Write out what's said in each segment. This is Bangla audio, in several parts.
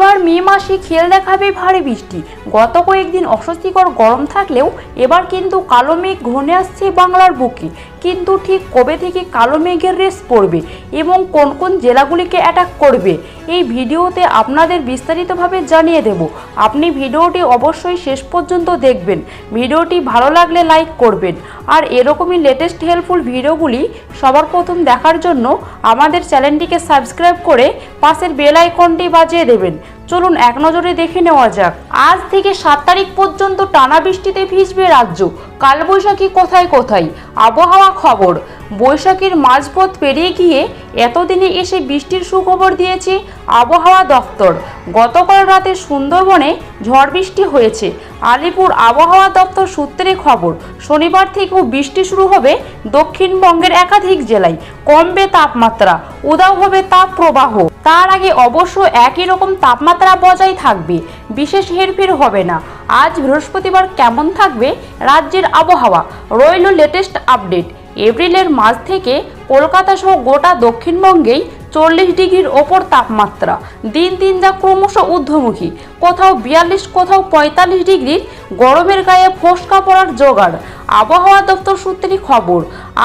এবার মে মাসে খেল দেখাবে ভারী বৃষ্টি। গত কয়েকদিন অস্বস্তিকর গরম থাকলেও এবার কিন্তু কালো মেঘ ঘনে আসছে বাংলার বুকে। কিন্তু ঠিক কবে থেকে কালো মেঘের রেস পড়বে এবং কোন কোন জেলাগুলিকে অ্যাটাক করবে, এই ভিডিওতে আপনাদের বিস্তারিতভাবে জানিয়ে দেব। আপনি ভিডিওটি অবশ্যই শেষ পর্যন্ত দেখবেন। ভিডিওটি ভালো লাগলে লাইক করবেন। আর এরকমই লেটেস্ট হেল্পফুল ভিডিওগুলি সবার প্রথম দেখার জন্য আমাদের চ্যানেলটিকে সাবস্ক্রাইব করে পাশের বেল আইকনটি বাজিয়ে দেবেন। চলুন এক নজরে দেখে নেওয়া যাক। আজ থেকে সাত তারিখ পর্যন্ত টানা বৃষ্টিতে ভিজবে রাজ্য। কালবৈশাখী কোথায় কোথায়? আবহাওয়া খবর। বৈশাখীর মাঝপথ পেরিয়ে গিয়ে এতদিনে এসে বৃষ্টির সুখবর দিয়েছে আবহাওয়া দপ্তর। গতকাল রাতে সুন্দরবনে ঝড় বৃষ্টি হয়েছে। আলিপুর আবহাওয়া দপ্তর সূত্রে খবর, শনিবার থেকেও বৃষ্টি শুরু হবে দক্ষিণবঙ্গের একাধিক জেলায়। কমবে তাপমাত্রা উদাও হবে তাপ প্রবাহ। তার আগে অবশ্য একই রকম তাপমাত্রা বজায় থাকবে, বিশেষ হেরফের হবে না। আজ বৃহস্পতিবার কেমন থাকবে রাজ্যের আবহাওয়া? রইল লেটেস্ট আপডেট এপ্রিলের মাঝ থেকে কলকাতা সহ গোটা দক্ষিণবঙ্গেই চল্লিশ ডিগ্রির ওপর তাপমাত্রা। দিন দিন যা ক্রমশ ঊর্ধ্বমুখী। কোথাও বিয়াল্লিশ, কোথাও পঁয়তাল্লিশ ডিগ্রির গরমের গায়ে ফোসকা পড়ার জোগাড়। আবহাওয়া দপ্তর সূত্রে খবর,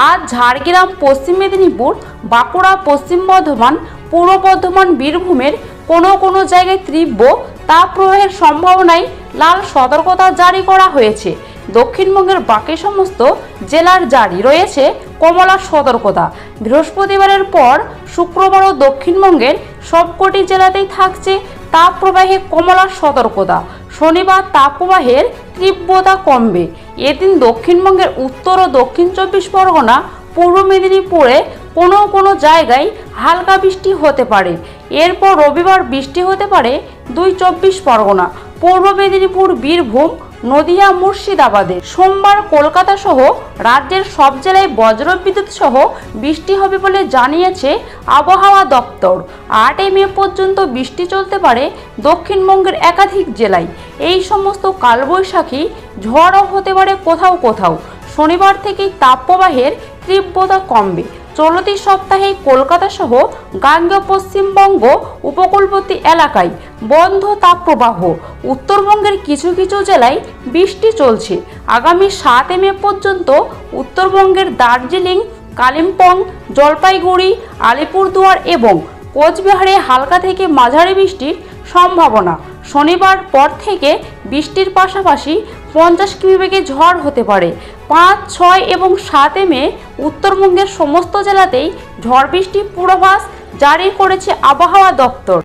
আজ ঝাড়গ্রাম, পশ্চিম মেদিনীপুর, বাঁকুড়া, পশ্চিম বর্ধমান, পূর্ব বর্ধমান, বীরভূমের কোনো কোনো জায়গায় তীব্র তাপপ্রবাহের সম্ভাবনায় লাল সতর্কতা জারি করা হয়েছে। দক্ষিণবঙ্গের বাকি সমস্ত জেলার জারি রয়েছে কমলা সতর্কতা। বৃহস্পতিবারের পর শুক্রবারও দক্ষিণবঙ্গের সবকটি জেলাতেই থাকছে তাপপ্রবাহে কমলা সতর্কতা। শনিবার তাপপ্রবাহের তীব্রতা কমবে। এদিন দক্ষিণবঙ্গের উত্তর ও দক্ষিণ চব্বিশ পরগনা, পূর্ব মেদিনীপুরে কোনো কোনো জায়গায় হালকা বৃষ্টি হতে পারে। এরপর রবিবার বৃষ্টি হতে পারে দুই চব্বিশ পরগনা, পূর্ব মেদিনীপুর, বীরভূম নদিয়া মুর্শিদাবাদে। সোমবার কলকাতা সহ রাজ্যের সব জেলায় বজ্রবিদ্যুৎ সহ বৃষ্টি হবে বলে জানিয়েছে আবহাওয়া দপ্তর। আটই মে পর্যন্ত বৃষ্টি চলতে পারে দক্ষিণবঙ্গের একাধিক জেলায়। এই সমস্ত কালবৈশাখী ঝড়ও হতে পারে কোথাও কোথাও। শনিবার থেকেই তাপপ্রবাহের তীব্রতা কমবে। চলতি সপ্তাহে কলকাতা সহ গাঙ্গেয় পশ্চিমবঙ্গ উপকূলবর্তী এলাকায় বন্ধ তাপপ্রবাহ। উত্তরবঙ্গের কিছু কিছু জেলায় বৃষ্টি চলছে। আগামী সাত মে পর্যন্ত উত্তরবঙ্গের দার্জিলিং, কালিম্পং, জলপাইগুড়ি, আলিপুরদুয়ার এবং কোচবিহারে হালকা থেকে মাঝারি বৃষ্টির সম্ভাবনা। শনিবার পর থেকে বৃষ্টির পাশাপাশি পঞ্চাশ কিমি বেগে ঝড় হতে পারে। পাঁচ, ছয় এবং সাতে মে উত্তরবঙ্গের সমস্ত জেলাতেই ঝড় বৃষ্টি পূর্বাভাস জারি করেছে আবহাওয়া দপ্তর।